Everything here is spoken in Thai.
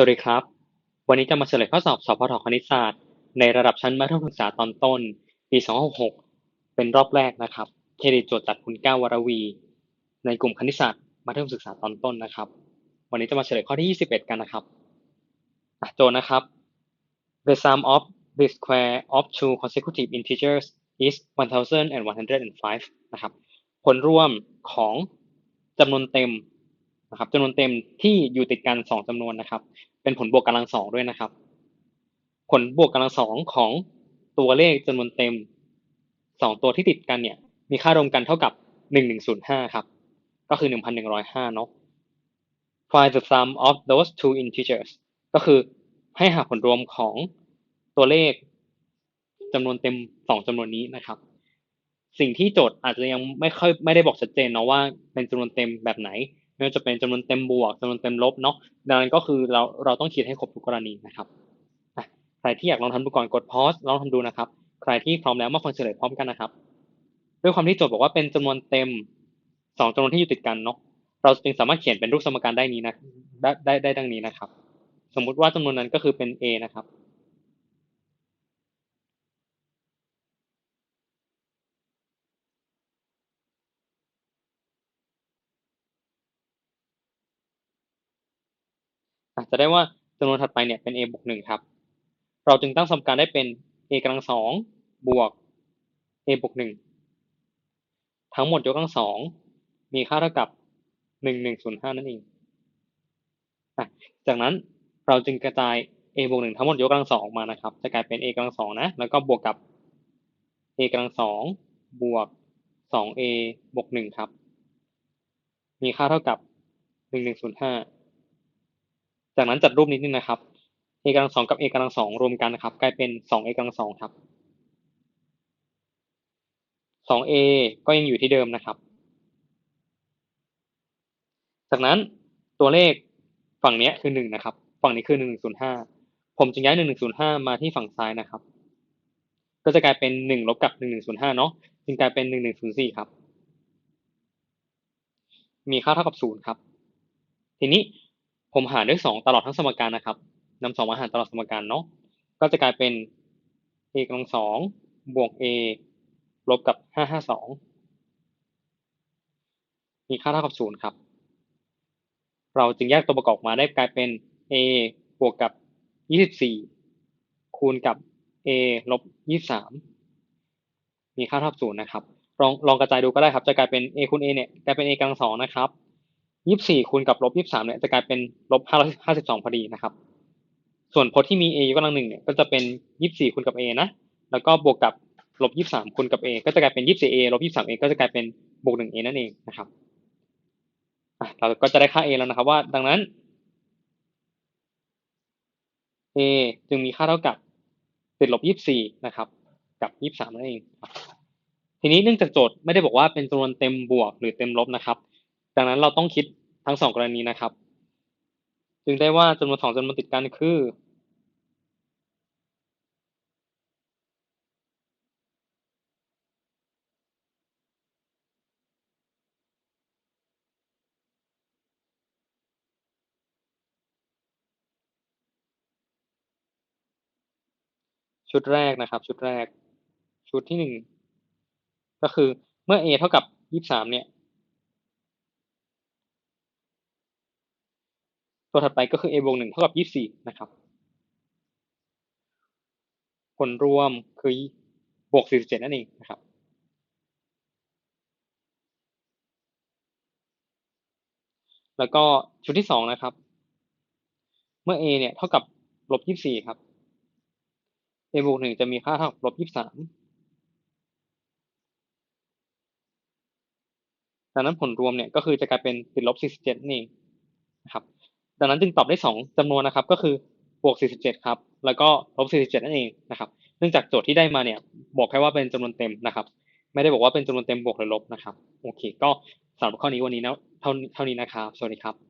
วัสดีครับ วันนี้จะมาเฉลยข้อสอบสพทคณิตศาสตร์ ในระดับชั้นมัธยมศึกษาตอนต้น ปี2566 เป็นรอบแรกนะครับ เครดิตโจทย์จากคุณก้าววรวี ในกลุ่มคณิตศาสตร์มัธยมศึกษาตอนต้นนะครับ วันนี้จะมาเฉลยข้อที่ 21 กันนะครับโจทย์นะครับ The sum of the square of two consecutive integers is 1005นะครับ ผลรวมของจำนวนเต็มนะครับจำนวนเต็มที่อยู่ติดกันสองจำนวนนะครับ เป็นผลบวกกำลังสองด้วยนะครับ ผลบวกกำลังสองของตัวเลขจำนวนเต็มสองตัวที่ติดกันเนี่ย มีค่ารวมกันเท่ากับหนึ่งหนึ่งศูนย์ห้าครับ ก็คือหนึ่งพันหนึ่งร้อยห้าเนาะ find the sum of those two integers ก็คือให้หาผลรวมของตัวเลขจำนวนเต็มสองจำนวนนี้นะครับ สิ่งที่โจทย์อาจจะยังไม่ค่อยไม่ได้บอกชัดเจนเนาะว่าเป็นจำนวนเต็มแบบไหน ไม่ว่าจะเป็นจำนวนเต็มบวกจำนวนเต็มลบเนาะดังนั้นก็คือเราเราต้องคิดให้ครบทุกกรณีนะครับใครที่อยากลองทำดูก่อนกดพอสลองทำดูนะครับ ใครที่พร้อมแล้วมาฟังเฉลยพร้อมกันนะครับด้วยความที่โจทย์บอกว่าเป็นจำนวนเต็มสองจำนวนที่อยู่ติดกันเนาะเราจึงสามารถเขียนเป็นรูปสมการได้นี้นะได้ได้ได้ดังนี้นะครับ สมมุติว่าจำนวนนั้นก็คือเป็น a นะครับ จะได้ว่าจำนวนถัดไปเนี่ยเป็น a บวกหนึ่งครับ เราจึงตั้งสมการได้เป็น a กำลังสองบวก a บวกหนึ่งทั้งหมดยกกำลังสองมีค่าเท่ากับหนึ่งหนึ่งศูนย์ห้านั่นเองจากนั้นเราจึงกระจาย a บวกหนึ่งทั้งหมดยกกำลังสองออกมานะครับ จะกลายเป็น a กำลังสองนะ แล้วก็บวกกับ a กำลังสองบวกสอง a บวกหนึ่งครับ มีค่าเท่ากับหนึ่งหนึ่งศูนย์ห้า จากนั้นจัดรูปนิดนึงนะครับ a กำลังสองกับ a กำลังสองรวมกันนะครับ กลายเป็นสอง a กำลังสองครับสอง a ก็ยังอยู่ที่เดิมนะครับ จากนั้นตัวเลขฝั่งนี้คือหนึ่งนะครับ ฝั่งนี้คือหนึ่งศูนย์ห้าผมจะย้ายหนึ่งหนึ่งศูนย์ห้ามาที่ฝั่งซ้ายนะครับ ก็จะกลายเป็นหนึ่งลบกับหนึ่งหนึ่งศูนย์ห้าเนาะจึงกลายเป็นหนึ่งหนึ่งศูนย์สี่ครับ มีค่าเท่ากับศูนย์ครับ ทีนี้ ผมหารด้วยสองตลอดทั้งสมการนะครับนำสองมาหารตลอดสมการเนาะก็จะกลายเป็น a กำลังสองบวก a ลบกับห้าห้าสองมีค่าเท่ากับศูนย์ครับ เราจึงแยกตัวประกอบมาได้กลายเป็น a บวกกับยี่สิบสี่คูณกับ a ลบยี่สามมีค่าเท่ากับศูนย์นะครับ ลองลองกระจายดูก็ได้ครับ จะกลายเป็น a คูณ a เนี่ยกลายเป็น a กำลังสองนะครับ ยี่สิบสี่คูณกับลบยี่สามเนี่ยจะกลายเป็นลบห้าร้อยห้าสิบสองพอดีนะครับ ส่วนพจน์ที่มี a ยกกำลังหนึ่งเนี่ยก็จะเป็นยี่สิบสี่คูณกับ a นะ แล้วก็บวกกับลบยี่สามคูณกับ a ก็จะกลายเป็นยี่สิบสี่ a ลบยี่สาม a ก็จะกลายเป็นบวกหนึ่ง a นั่นเองนะครับเราก็จะได้ค่า a แล้วนะครับว่า ดังนั้น a จึงมีค่าเท่ากับติดลบยี่สี่นะครับ กับยี่สามนั่นเอง ทีนี้เนื่องจากโจทย์ไม่ได้บอกว่าเป็นจำนวนเต็มบวกหรือเต็มลบนะครับ ดังนั้นเราต้องคิดทั้งสองกรณีนะครับ จึงได้ว่าจำนวนสองจำนวนติดกันคือชุดแรกนะครับ ชุดแรก ชุดที่หนึ่งก็คือเมื่อ a เท่ากับยี่สามเนี่ย ตัวถัดไปก็คือ a บวกหนึ่งเท่ากับยี่สี่นะครับ ผลรวมคือบวกสี่สิบเจ็ดนั่นเองนะครับ แล้วก็ชุดที่สองนะครับ เมื่อ a เนี่ยเท่ากับลบยี่สี่ครับ a บวกหนึ่งจะมีค่าเท่ากับลบยี่สามดังนั้นผลรวมเนี่ยก็คือจะกลายเป็นติดลบ47นี่เองนะครับ ดังนั้นจึงตอบได้ 2จำนวนนะครับ ก็คือบวก 47 ครับ แล้วก็ลบ 47 นั่นเองนะครับ เนื่องจากโจทย์ที่ได้มาเนี่ย บอกแค่ว่าเป็นจำนวนเต็มนะครับ ไม่ได้บอกว่าเป็นจำนวนเต็มบวกหรือลบนะครับ โอเค ก็สำหรับข้อนี้วันนี้นะเท่าเท่านี้นะครับ สวัสดีครับ